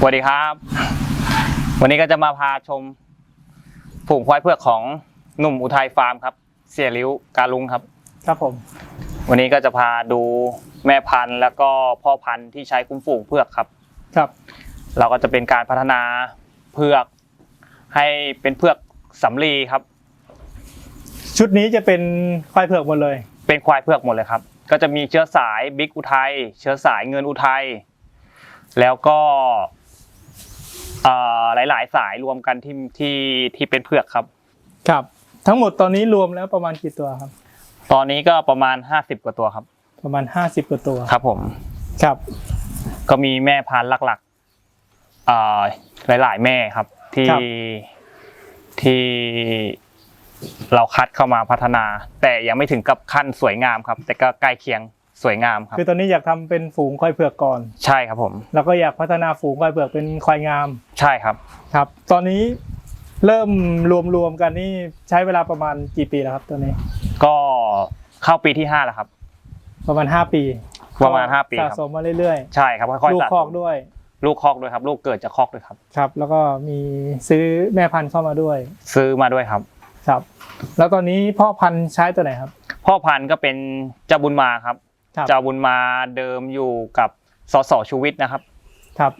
สวัสดีครับ วันนี้ก็จะมาพาชมฝูงควายเผือกของหนุ่มอุทัยฟาร์มครับ เสียริ้วการลุงครับ ครับผม วันนี้ก็จะพาดูแม่พันธุ์แล้วก็พ่อพันธุ์ที่ใช้คุ้มฝูงเผือกครับ ครับ เราก็จะเป็นการพัฒนาเผือกให้เป็นเผือกสำลีครับ ชุดนี้จะเป็นควายเผือกหมดเลย เป็นควายเผือกหมดเลยครับ ก็จะมีเชื้อสายบิ๊กอุทัย เชื้อสายเงินอุทัยแล้วก็ เอ่อหลายๆสายรวมกันที่ที่ที่เป็นเผือกครับ ครับ ทั้งหมดตอนนี้รวมแล้วประมาณกี่ตัวครับ ตอนนี้ก็ประมาณ50กว่าตัวครับ ประมาณห้าสิบกว่าตัวครับ ผมครับ ก็มีแม่พันธุ์หลักๆเอ่อหลายๆแม่ครับ ที่ที่เราคัดเข้ามาพัฒนา แต่ยังไม่ถึงกับขั้นสวยงามครับ แต่ก็ใกล้เคียง สวยงามครับ คือตอนนี้อยากทำเป็นฝูงควายเผือกก่อน ใช่ครับผม แล้วก็อยากพัฒนาฝูงควายเผือกเป็นควายงามใช่ครับ ครับ ตอนนี้เริ่มรวมๆกันนี่ใช้เวลาประมาณกี่ปีแล้วครับตอนนี้ ก็เข้าปีที่ห้าแล้วครับ ประมาณห้าปีประมาณห้าปีครับสะสมมาเรื่อยใช่ครับค่อยๆลูกๆสะคสอกมด้วยลูกคอกด้วยครับ ลูกเกิดจากคอกด้วยครับ ครับ แล้วก็มีซื้อแม่พันธุ์เข้ามาด้วยซื้อมาด้วยครับ ครับ แล้วตอนนี้พ่อพันธุ์ใช้ตัวไหนครับ พ่อพันธุ์ก็เป็นเจ้าบุญมาครับ ครับ เจ้าบุญมาเดิมอยู่กับสสชูวิทย์นะครับ ครับ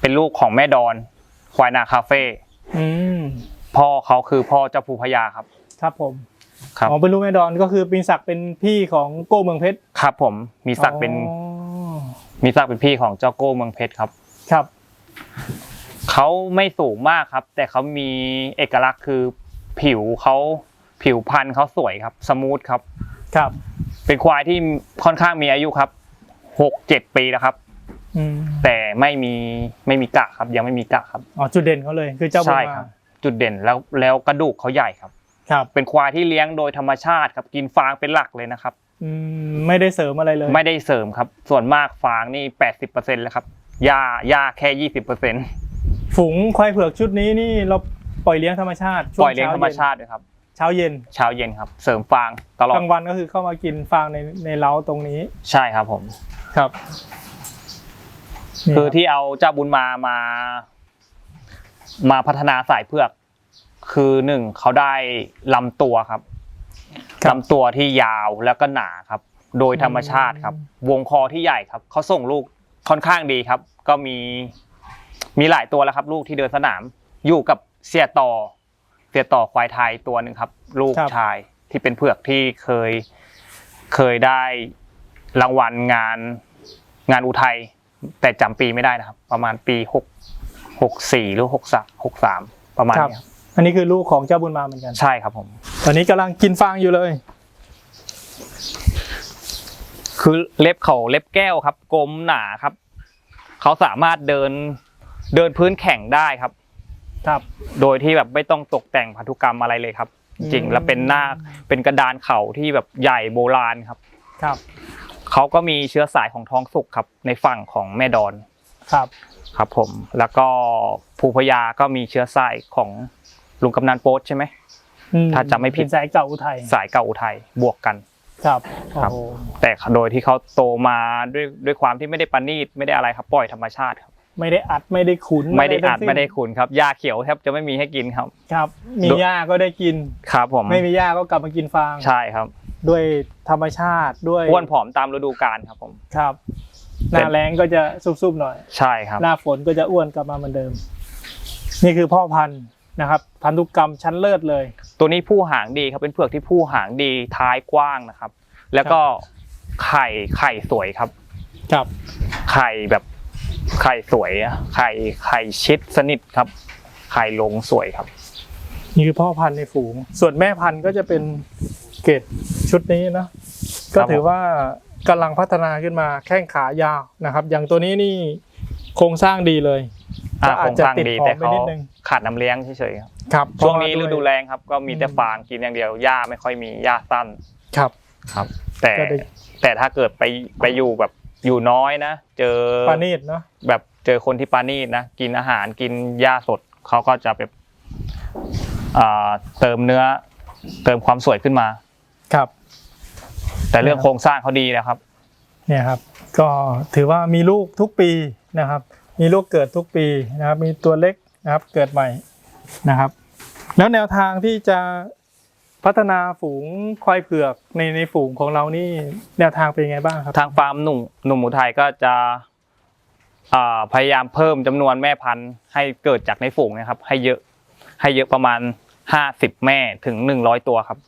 เป็นลูกของแม่ดอนควายนาคาเฟ่อืมพ่อเขาคือพ่อเจ้าภูพญาครับ ครับผมครับ อ๋อเป็นลูกแม่ดอนก็คือปิงศักดิ์เป็นพี่ของโก้เมืองเพชรครับผมมีศักดิ์เป็นอ๋อมีศักดิ์เป็นพี่ของเจ้าโก้เมืองเพชรครับ ครับ เขาไม่สูงมากครับ แต่เขามีเอกลักษณ์คือผิวเขาผิวพันธุ์เขาสวยครับ สมูทครับ ครับ เป็นควายที่ค่อนข้างมีอายุครับหกเจ็ดปีแล้วครับ อืมแต่ไม่มีไม่มีกะครับยังไม่มีกะครับอ๋อจุดเด่นเขาเลยคือเจ้าบุญใช่มาครับ จุดเด่นแล้วแล้วกระดูกเขาใหญ่ครับ ครับเป็นควายที่เลี้ยงโดยธรรมชาติครับกินฟางเป็นหลักเลยนะครับ อืมไม่ได้เสริมอะไรเลยไม่ได้เสริมครับ ส่วนมากฟางนี่แปดสิบเปอร์เซ็นต์แล้วครับหญ้าหญ้าแค่ยี่สิบเปอร์เซ็นต์ฝูงควายเผือกชุดนี้นี่เราปล่อยเลี้ยงธรรมชาติช่ปวล่อยเลี้ยงธรรมชาติด้วยครับ เช้าเย็นเช้าเย็นครับ เสริมฟางตลอดกลางวันก็คือเข้ามากินฟางในในเล้าตรงนี้ใช่ครับผมครับนี่คือรับที่เอาเจ้าบุญมามา มาพัฒนาสายเผือก คือหนึ่งเขาได้ลำตัวครับครับลำตัวที่ยาวแล้วก็หนาครับ โดยธรรมชาติครับ วงคอที่ใหญ่ครับเขาส่งลูกค่อนข้างดีครับ ก็มีมีหลายตัวแล้วครับ ลูกที่เดินสนามอยู่กับเสียต่อ เสียต่อควายไทยตัวหนึ่งครับ ลูกชายที่เป็นเผือกที่เคยเคยได้รางวัลงานงานอุทัยแต่จำปีไม่ได้นะครับ ประมาณปีหกหกสี่หรือหกสามหกสามประมาณครับ นี้ครับอันนี้คือลูกของเจ้าบุญมาเหมือนกัน ใช่ครับผม ตอนนี้กำลังกินฟางอยู่เลย คือเล็บเขาเล็บแก้วครับ กลมหนาครับ เขาสามารถเดินเดินพื้นแข็งได้ครับ ครับ โดยที่แบบไม่ต้องตกแต่งพันธุกรรมอะไรเลยครับ จริงๆแล้วเป็นหน้าเป็นกระดานเข่าที่แบบใหญ่โบราณครับ ครับเขาก็มีเชื้อสายของท้องสุกครับ ในฝั่งของแม่ดอนครับครับผมแล้วก็ภูพยาก็มีเชื้อสายของลุงกำนันโป๊ตใช่ไหมอืถ้าจำไม่ผิดเป็นสายเก่าอุทัยสายเก่าอุทัยบวกกันครับครับโอ้โหแต่โดยที่เขาโตมาด้วยด้วยความที่ไม่ได้ประณีตไม่ได้อะไรครับปล่อยธรรมชาติครับ ไม่ได้อัดไม่ได้ขุนไม่ได้อัดทั้งสิ้นไม่ได้ขุนครับหญ้าเขียวแทบจะไม่มีให้กินครับ ครับ มีหญ้าก็ได้กินครับผมไม่มีหญ้าก็กลับมากินฟางใช่ครับ ด้วยธรรมชาติด้วยอ้วนผอมตามฤดูกาลครับผมครับ หน้าแรงก็จะซุบๆหน่อยใช่ครับ หน้าฝนก็จะอ้วนกลับมาเหมือนเดิม นี่คือพ่อพันธุ์นะครับพันธุกรรมชั้นเลิศเลย ตัวนี้ผู้หางดีครับเป็นเผือกที่ผู้หางดีท้ายกว้างนะครับ แล้วก็ไข่ไข่สวยครับ ครับไข่แบบ ไข่สวยอะไข่ไข่ชิดสนิทครับ ไข่ลงสวยครับ นี่คือพ่อพันธุ์ในฝูง ส่วนแม่พันธุ์ก็จะเป็นเกรดชุดนี้เนอะก็ถือว่ากำลังพัฒนาขึ้นมาแข้งขายาวนะครับ อย่างตัวนี้นี่โครงสร้างดีเลยอ่าก็โคอารจงจะสร้างติดดีผอแต่มไปเขานิดนึงขาดน้ำเลี้ยงเฉยๆครับครับช่วงนี้เพฤราะาดูวยแรงครับ ก็มีแต่อืมฟางกินอย่างเดียวหญ้าไม่ค่อยมีหญ้าสั้นครับครับ แต่ก็ได้แต่ถ้าเกิดไปไปอยู่แบบ อยู่น้อยนะ เจอปานีดเนาะแบบเจอคนที่ปานีตนะกินอาหารกินหญ้าสดเขาก็จะแบบอ่าเติมเนื้อ เติมความสวยขึ้นมา ครับ แต่เรื่องโครงสร้างเขาดีแล้วครับ เนี่ยครับ ก็ถือว่ามีลูกทุกปีนะครับ มีลูกเกิดทุกปีนะครับ มีตัวเล็กนะครับ เกิดใหม่นะครับ แล้วแนวทางที่จะ พัฒนาฝูงควายเผือกในในฝูงของเรานี่แนวทางเป็นยังไงบ้างครับ ทางฟาร์มหนุ่มหนุ่มอุทัยก็จะอ่าพยายามเพิ่มจำนวนแม่พันธุ์ให้เกิดจากในฝูงนะครับ ให้เยอะให้เยอะประมาณห้าสิบแม่ถึงหนึ่งร้อยตัวครับ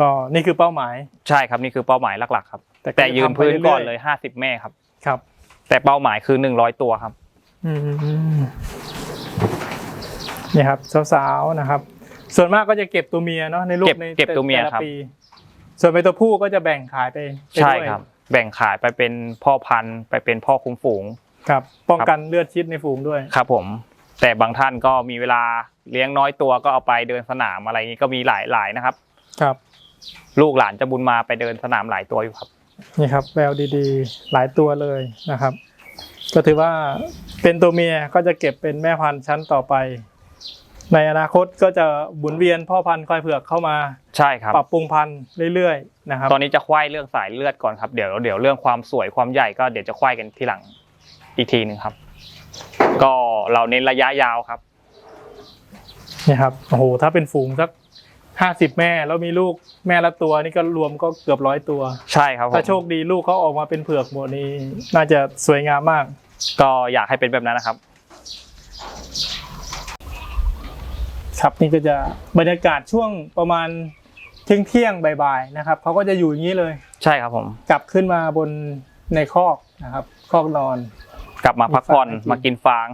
ก็นี่คือเป้าหมายใช่ครับนี่คือเป้าหมายหลักๆครับก็แต่จะยืนทำไปพื้นก่อนรื่ๆเลยห้าสิบแม่ครับครับ แต่เป้าหมายคือหนึ่งร้อยตัวครับอืมนี่ครับสาวๆนะครับ ส่วนมากก็จะเก็บตัวเมียเนาะในลูกเก็บในเก็บตัวเมียแต่ละครับ ปีส่วนไปตัวผู้ก็จะแบ่งขายไปไปใช่ด้วยครับ แบ่งขายไปเป็นพ่อพันธุ์ไปเป็นพ่อคุ้มฝูง ครับ ป้องกันเลือดชิดในฝูงด้วย ครับผม แต่บางท่านก็มีเวลาเลี้ยงน้อยตัวก็เอาไปเดินสนามอะไรอย่างนี้ก็มีหลายหลายนะครับ ครับ ลูกหลานจะบุญมาไปเดินสนามหลายตัวอยู่ครับ นี่ครับแววดีๆ หลายตัวเลยนะครับ ก็ถือว่าเป็นตัวเมียก็จะเก็บเป็นแม่พันธุ์ชั้นต่อไป ในอนาคตก็จะหมุนเวียนพ่อพันธุ์ควายเผือกเข้ามาใช่ครับปรับปรุงพันธุ์เรื่อยๆนะครับตอนนี้จะควายเรื่องสายเลือดก่อนครับเดี๋ยวเดี๋ยวเรื่องความสวยความใหญ่ก็เดี๋ยวจะควายกันทีหลังอีกทีหนึ่งครับ ก็เราเน้นระยะยาวครับนี่ครับโอ้โหถ้าเป็นฝูงสักห้าสิบแม่แล้วมีลูกแม่ละตัวนี่ก็รวมก็เกือบร้อยตัว ใช่ครับผมถ้าโชคดีลูกเขาออกมาเป็นเผือกหมดนี้น่าจะสวยงามมาก ก็อยากให้เป็นแบบนั้นนะครับ ครับนี่ก็จะบรรยากาศช่วงประมาณเที่ยงเที่ยงๆบ่ายๆนะครับเขาก็จะอยู่อย่างนี้เลย ใช่ครับผม กลับขึ้นมาบนในคอกนะครับคอกนอน กลับมาพักผ่อนมีฟางให้กินมากินฟาง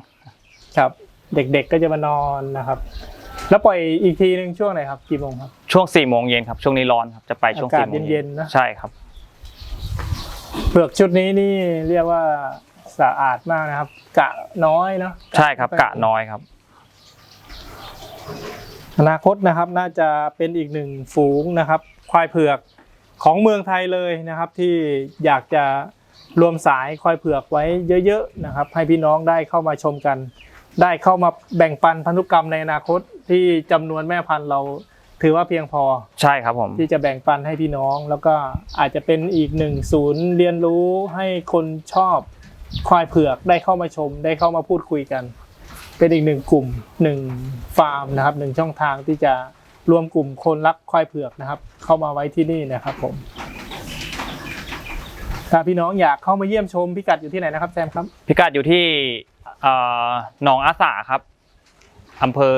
ครับ เด็กๆก็จะมานอนนะครับ แล้วปล่อยอีกทีหนึ่งช่วงไหนครับกี่โมงครับช่วงสี่โมงเย็นครับ ช่วงนี้ร้อนครับจะไปช่วงอากาศสี่โมงเย็นๆนะใช่ครับเผือกชุดนี้นี่เรียกว่าสะอาดมากนะครับ กะน้อยเนาะใช่ครับ กะน้อยครับ อนาคตนะครับน่าจะเป็นอีกหนึ่งฝูงนะครับควายเผือกของเมืองไทยเลยนะครับ ที่อยากจะรวมสายควายเผือกไว้เยอะๆนะครับ ให้พี่น้องได้เข้ามาชมกัน ได้เข้ามาแบ่งปันพันธุกรรมในอนาคตที่จำนวนแม่พันธุ์เราถือว่าเพียงพอใช่ครับผมที่จะแบ่งปันให้พี่น้อง แล้วก็อาจจะเป็นอีกหนึ่งศูนย์เรียนรู้ให้คนชอบควายเผือกได้เข้ามาชม ได้เข้ามาพูดคุยกัน เป็นอีกหนึ่งกลุ่มหนึ่งฟาร์มนะครับหนึ่งช่องทางที่จะรวมกลุ่มคนรักควายเผือกนะครับ เข้ามาไว้ที่นี่นะครับผมถ้าพี่น้องอยากเข้ามาเยี่ยมชมพิกัดอยู่ที่ไหนนะครับแซมครับ พิกัดอยู่ที่เอ่อหนองอาสาครับอำเภอ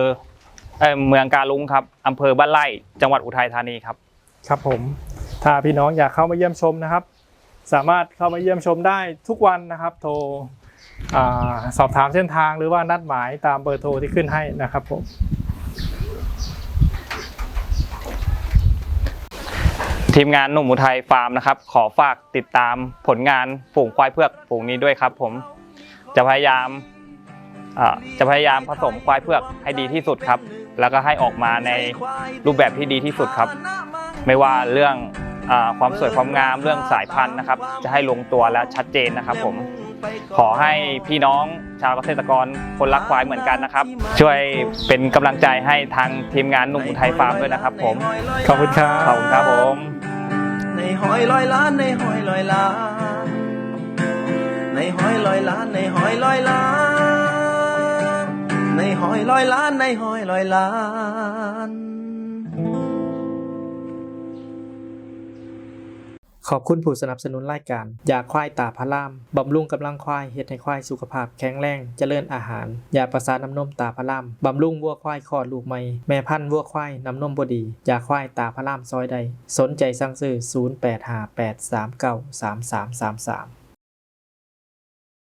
เอ่อเมืองกาลุงครับอำเภอบ้านไร่จังหวัดอุทัยธานีครับ ครับผมถ้าพี่น้องอยากเข้ามาเยี่ยมชมนะครับ สามารถเข้ามาเยี่ยมชมได้ทุกวันนะครับ โทรอา สอบถามเส้นทางหรือว่านัดหมายตามเบอร์โทรที่ขึ้นให้นะครับผมทีมงานหนุ่มอุทัยฟาร์มนะครับ ขอฝากติดตามผลงานฝูงควายเผือกฝูงนี้ด้วยครับ ผมจะพยายามจะพยายามผสมควายเผือกให้ดีที่สุดครับ แล้วก็ให้ออกมาในรูปแบบที่ดีที่สุดครับ ไม่ว่าเรื่องอความสวยความงามเรื่องสายพันธุ์นะครับ จะให้ลงตัวและชัดเจนนะครับ ผม ขอให้พี่น้องชาวเกษตรกรคนรักควายเหมือนกันนะครับ ช่วยเป็นกำลังใจให้ทางทีมงานหนุ่มอุทัยฟาร์มด้วยนะครับ ผมขอบคุณครับขอบคุณครับผมในหอยลอยล้านในหอยลอยล้านในหอยลอยล้านในหอยลอยล้านในหอยลอยล้านในหอยลอยล้าน ขอบคุณผู้สนับสนุนรายการยาควายตาพาราม บำรุงกำลังควายเฮ็ดให้ควายสุขภาพแข็งแรงเจริญอาหารยาประสาน้ำนมตาพารามบำรุงวัวควายคลอดลูกใหม่แม่พันธุ์วัวควายน้ำนมบดียาควายตาพารามซอยใด สนใจสั่งซื้อ 0858393333